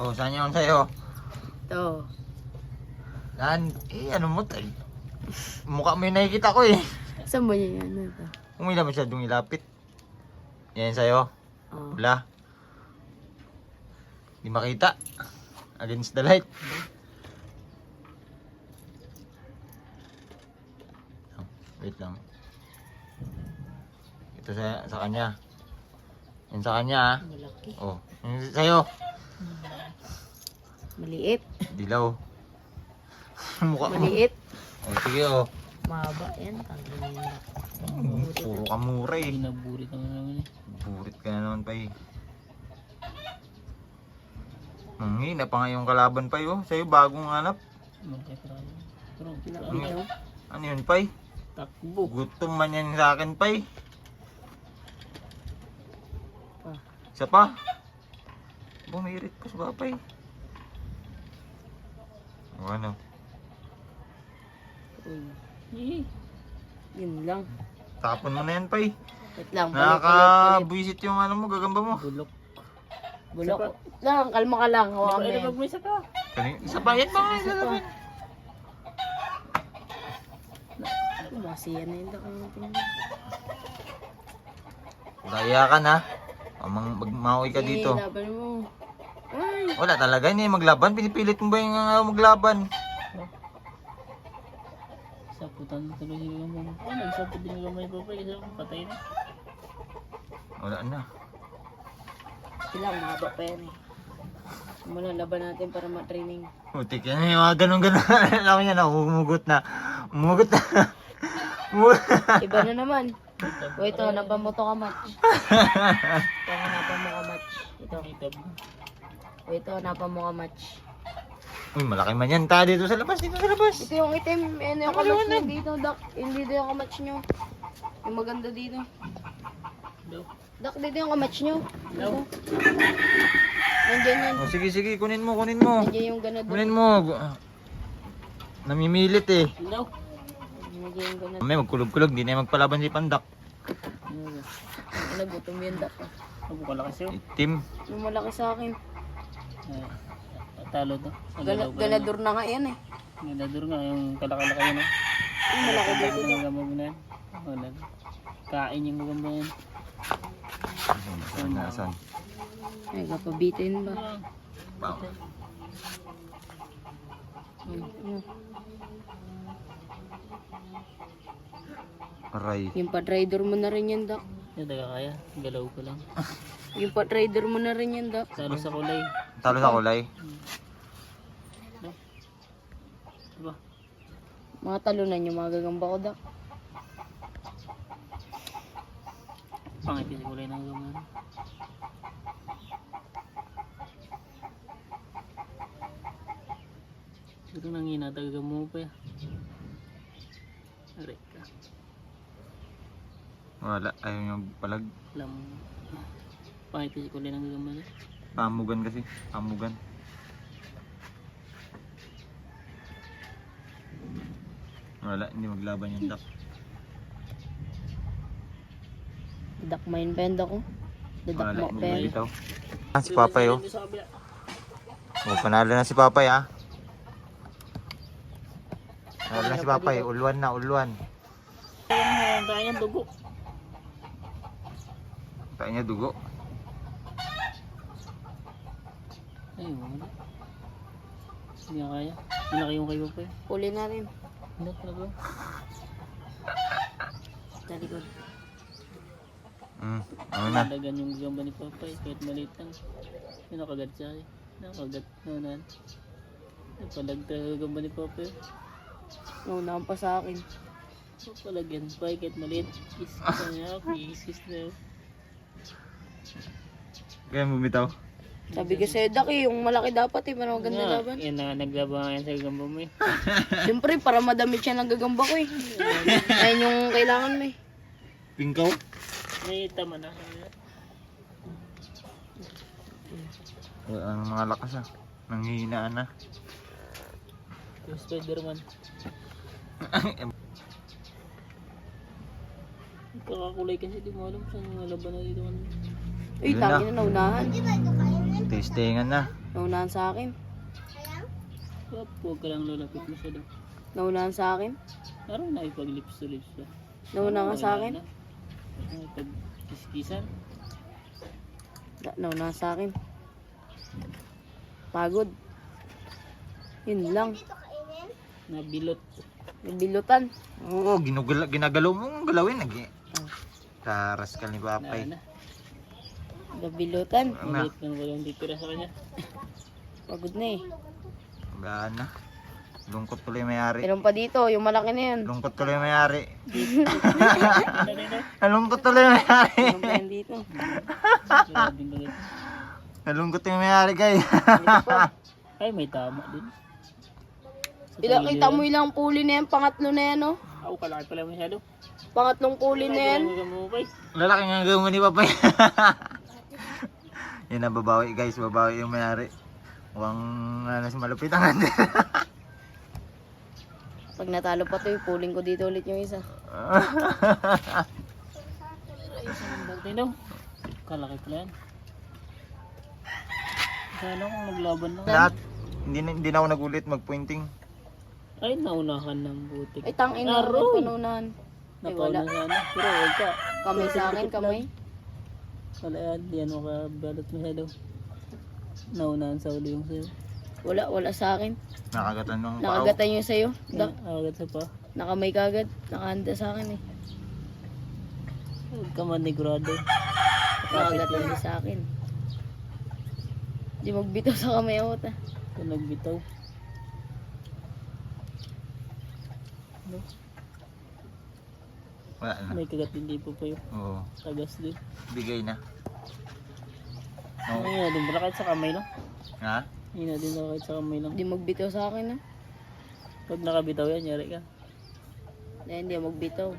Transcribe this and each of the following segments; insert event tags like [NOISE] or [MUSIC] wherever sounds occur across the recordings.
Oh, saan yun sa'yo? Ito. Saan? Eh, ano mo tay? Mukha mo yung nakikita ko eh. Saan ba yan? Ano? Kung hindi masyadong ilapit. Yan sa'yo. Oh. Wala. Di makita. Against the light. Oh, Wait lang. Ito sa, sa kanya. Yan sa kanya ah. Malaki. Oh, yan sa'yo. Maliit. Dilaw. [LAUGHS] Mukha mo. Maliit. Oh, sige oh. Mahaba yan. Tanggalin mo. Puro ka mura eh. Pinaburit naman naman eh. Burit ka na naman pa eh. Manghina pa nga yung kalaban pa oh. Sa'yo bagong hanap. Pero, Ito. Ano yun pa takbo. Gutom man yan sa akin pa Pa. Isa pa. Bumirit pa sa papay. Ano? Uy. Eh, Yun lang. Tapon mo na yan pay. Wait lang. Balik. Nakaka-buisit yung ano mo, gagamba mo. bulok. Bulok. Lang, kalma ka lang. Mo Ano ba mo isa pa? Kani- Isa pa yan pa. Isa pa. Masiyan na yun. Natin. Daya ka na. Amang magmaoy ka dito. Laban mo. Ay. Wala talaga, hindi maglaban. Pinipilit mo ba yung uh, maglaban? Saputan tuloy yung mga Oh, nagsapot din yung kamay pa pa. Isa patay na. Wala na. Ilang mahaba pa yan eh. Mula laban natin para ma-training. Putik yan yung mga ganun-ganun. [LAUGHS] Alam ko niya na, umugot na. Umugot na. [LAUGHS] Iba na naman. O ito, napamoto ka match. [LAUGHS] Ito, napamo ka match. Ito. Itab. Ito, napamo ka match. Uy, malaki man yan. Ta dito sa labas, dito sa labas. Ito yung item, ano yung kamatch nyo dito, Dak. Hindi dito yung kamatch nyo. Yung maganda dito. Dak, dito yung kamatch nyo. Dito. Nandiyan yan. Oh, sige, sige, kunin mo, kunin mo. Nandiyan yung ganado. Kunin mo. Namimilit eh. Daw. Nandiyan yung ganado. May magkulog-kulog, di na yung magpalaban si Pandak. Ano ba? Ano, gutom yun, Dak. Ako pala kasi. Itim. Yung malaki sa akin. Ah, Talo to. Galador na nga yan eh. Galador nga. Yung kalakalaki yun. ah. Yung malaki dito. Ganda ng gamba mo na yan. Wala. Kain yung gamba yan. Saan, nasaan? Ay, kapabitin ba? Wow. Hmm. Aray. Yung patrider mo na rin yan, Dak. Hindi kaya. Galaw ko lang. [LAUGHS] Yung patrider mo na rin yan, Dak. Talo sa kulay. Talo sa kulay. Diba? Mga talunan yung mga gagamba ko, Dak. Pangit yung kulay ng gamba. Siguro nang inataga mo pa ya. Aray ka. Wala, ayaw yung palag. Alam mo. Pangit yung kulay ng gamba na. Pamugan kasi. Pamugan. Wala, hindi maglaban yung duck. Dak main bend ako. Dadak Wala, mo hindi bitaw. Ah, si Papay oh. Oh, panalo na si Papay ah. Panalo na si Papay, ulwan na, ulwan. Ang dugo. Tayo niya dugo. Ay, wala. Hindi nga kaya. Malaki yung kayo pa eh. Huli na rin. Hindi, talaga. Sa likod. Hmm, ano na? Nalagan yung gamba ni Papay kahit maliit lang. Yung nakagat siya eh. Nakagat na nan. Napalagta yung gamba ni Papay. Naunahan pa sa akin. Napalagyan pa eh, kahit maliit. Kiss na niya. Kiss kiss na yun. Kaya bumitaw. Sabi ko sa'yo, Dak eh, yung malaki dapat eh, para maganda Nga, laban. Yan na naglaba nga yan sa gamba mo eh. [LAUGHS] Siyempre, para madamit siya ng gagamba ko eh. Ayun yung kailangan mo eh. Pingkaw? May tama na. Wala ang mga lakas ah. Nanghihinaan na. Yung Spider-Man. [LAUGHS] Kakakulay kasi di mo alam saan yung laban na dito. Uy, Yun tangin na naunahan. Testingan na. Naunahan sa akin. Huwag huwag ka lang lulapit mo siya daw. Naunahan sa akin. Parang nakipag-lips to lips siya. Naunahan ka sa akin. Nakipag-kiskisan. Da- Naunahan sa akin. Pagod. Yun lang. Nabilot. Nabilutan. Oo, ginugala, ginagalaw mo ang galawin. Nag Oh. Karas ka ni Na, Papay. Na. Nabilutan. Na, Maliit lang walang titira sa kanya. Pagod na eh. wala na. Lungkot tuloy may-ari. Meron pa dito, yung malaki na yun. Lungkot tuloy may-ari. Nalungkot [LAUGHS] tuloy may-ari. Meron pa yan dito. Nalungkot yung may-ari guys. Pa. [LAUGHS] Ay, may tama din. Ilang, kita mo ilang puli na yan, pangatlo na yan oh. Ako, kalaki pala masyado. Pangatlong puli na yan. Lalaki nga gawin mo ni Papay. [LAUGHS] [LAUGHS] Yan na babawi guys, babawi yung may-ari. Huwag ano si malupit ang handa. [LAUGHS] Pag natalo pa to, puling ko dito ulit yung isa. Daw? [LAUGHS] Kalaki pala yan. Sana kung naglaban lang. Lahat. Hindi, na, hindi na ako nagulit mag-pointing. Ay, naunahan ng butik. Ay, tangin na Aroy! panunan. Ay, Napauna wala. sana. Pero huwag ka. Kamay sa akin, kamay. Wala yan. Yan makabalot masyado. Naunahan sa ulo yung sa'yo. Wala, wala sa akin. Nakagatan ng pao. Nakagatan yung sa'yo. Da- Agad sa pa. nakamay kagad. Nakahanda sa akin eh. Huwag ka manigurado. Nakagatan din sa akin. Di magbitaw sa kamay ako ta. Kung nagbitaw. Ano? Wala na. May kagat hindi po pa yung Oo. tagas din. Bigay na. Ano Oo. yun din kahit sa kamay lang. Ha? Yun na din ako kahit sa kamay lang. Di magbitaw sa akin ah. Pag nakabitaw yan, yari ka. Dahil hindi magbitaw.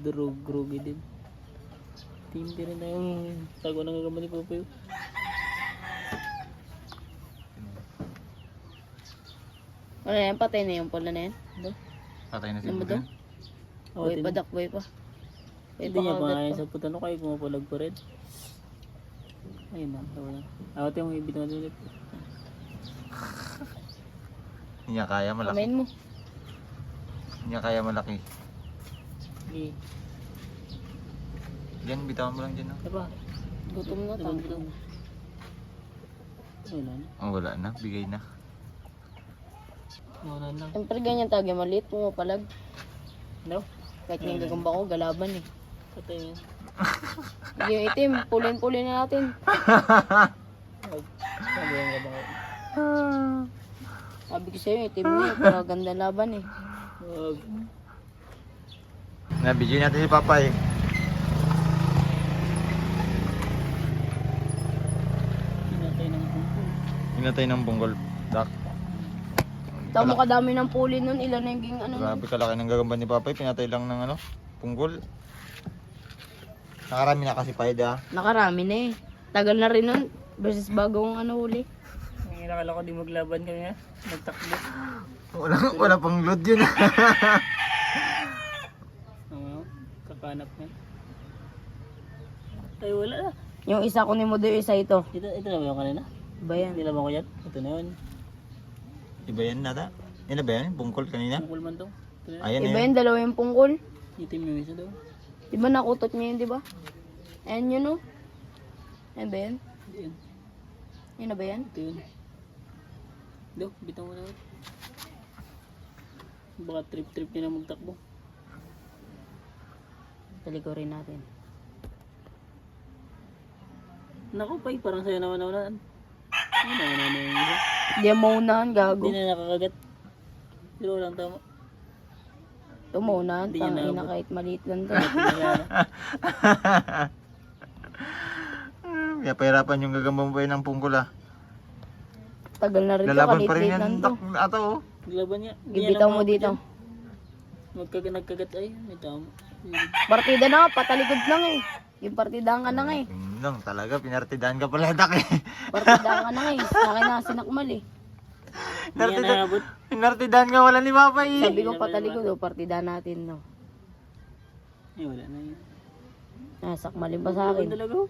Drog-grogi din. Tindi rin na yung tago ng gagamali po po yun. Wala yan, patay na yung pula na yan. Ano? Patay na si Ano mo Buda. Daw? Boy pa, dakboy pa. Boy Hindi niya pangayon pa. sa puta no kayo pumapalag pa rin. Ayun na, tawa na. Awat yung ibig na ulit. Hindi niya kaya malaki. Kamayin mo. Hindi niya kaya malaki. Sige, Yan, bitawan mo lang dyan. Oh. diba? Gutom na Diba, tangin. diba? Ayun na. Oh, wala na. Bigay na. Wala lang. Siyempre ganyan tagi maliit mo palag. No? Kahit yung gagamba ko, galaban eh. Patay yun. Hindi [LAUGHS] yung itim, pulin-pulin na natin. Sabi yung gabaw. Sabi ko sa'yo, itim mo eh, pero ganda laban eh. Wag. Nabigyan natin si Papay. Pinatay ng kumpul. Hinatay ng bunggol. Dak. Tamo kadami ng puli nun, ilan na yung ging ano nun. Grabe kalaki ng gagamba ni Papay. Pinatay lang ng ano, punggol. Nakarami na kasi paida. Nakarami na eh. Tagal na rin nun, versus bagong ano huli. Ang inakala ko di maglaban kami ha. Nagtakbo. [GASPS] Wala, wala pang load yun. [LAUGHS] Oo. Kakanap na. Ay wala na. Yung isa ko ni mo doon, isa ito. Ito, ito na ba yung kanina? Ba yan? Hindi naman ko yan. Ito na yun. Iba yan nata. Yan na ba yan? Bungkol kanina? Tungkol man na yun. Ayan na Iba yan. yung dalawa yung pungkol. Itim yung isa daw. Di ba nakutot niya yun, di ba? Ayan yun oh. Ayan ba yan? Hindi yun. Yun na ba yan? Ito yun. Do, bitaw mo na yun. Baka trip-trip niya na magtakbo. Talikurin natin. Naku, pay, parang sa'yo naman naman. Ano na na yung isa? Maunahan, gago. Hindi na nakakagat. Pero walang tama. Tumunahan, Hindi niya tangina naabot. kahit maliit lang to. Na. [LAUGHS] Kaya pahirapan yung gagamba mo pa yun ng punggol ah. Tagal na rin to, Lalaban pa rin kalit-lit yan. lang to. Dak, ato oh. Laban niya. Hindi niya Gibitaw mo dito. yan. Magkagat, nagkagat ay, may tama. Partida na nga, patalikod lang eh. Yung partidaan ka na nga eh. Yun lang talaga, pinartidahan ka pala dak eh. [LAUGHS] Partidaan ka na nga eh. Sa akin na sinakmal eh. [LAUGHS] Pinartidahan ka wala ni Papa eh. Sabi ko patalikod oh, partidaan natin no. Ay, wala na yun. Nasakmalin pa sa Ay, akin. talaga. oh.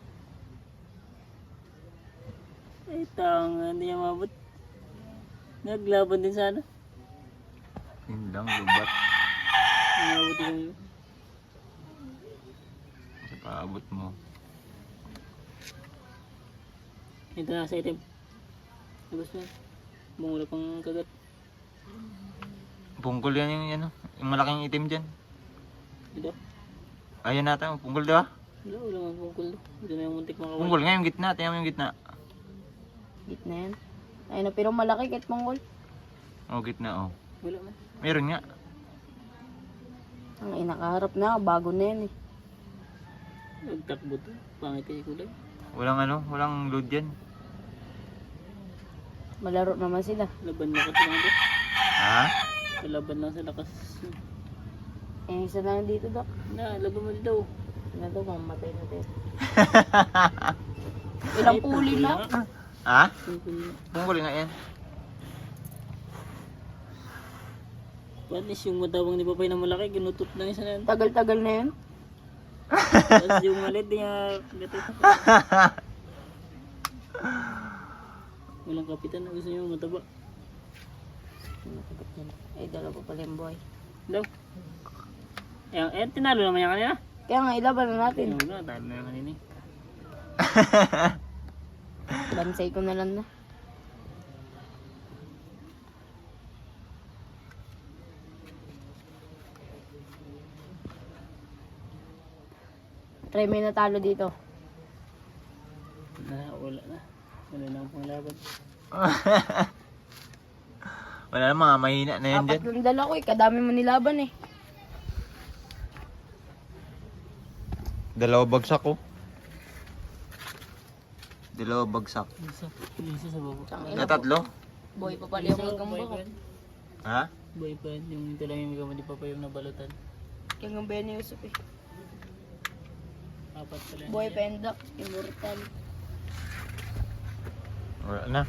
Eh, tanga, hindi niya mabot. Naglaban din sana. Yun lang, lubat. Umabot din yun. Sa paabot mo. Ito na sa itim. Labas mo. Mungula pang kagat. Pungkol yan yung ano, yung malaking itim dyan. Ito. Ayun natin, pungkol di ba? Wala, wala nga pungkol. Ito na yung muntik makawala. Pungkol nga yung gitna, tingnan mo yung gitna. Gitna yan. Ayun na, pero malaki kahit mongol. Oh, gitna oh. Wala man. Meron nga. Ang inakaharap na, bago na yan eh. Nagtakbo to. Pangit kasi kulay. Walang ano, walang load yan. Malaro naman sila. Laban na kasi lang to. Ha? Laban lang sa lakas. Eh, isa na lang dito, Dok. Na, laban mo dito. Na to, mamatay na din. [LAUGHS] Ilang puli na? nga. ha? Nga. Pungkol nga yan. Least yung matawang ni Papay na malaki, ginutot lang isa na yan. Tagal-tagal na yan. Tapos yung malit, niya gato. Walang kapitan na gusto niyo mataba. Ay, dalawa pa pala yung boy. Daw. Eh, eh, tinalo naman yan kanina. Kaya nga, ilaban na natin. Tinalo na, talo na yan kanina. eh. Bansay ko na lang na. Try may natalo dito. Na, wala na. Wala na akong panglaban. [LAUGHS] Wala na mga mahina na yan Apat dyan. lang dala ko eh. Kadami mo nilaban eh. Dalawa bagsak ko. Dalawa bagsak. Isa, isa sa baba. Na tatlo? Boy pa pala yung pa yan. Ha? Boy pa yan. Yung ito lang yung gamit ni Papa yung nabalutan. Hanggang ba ni Yusuf eh. Apat pala. Boy Doc. Immortal. Wala na.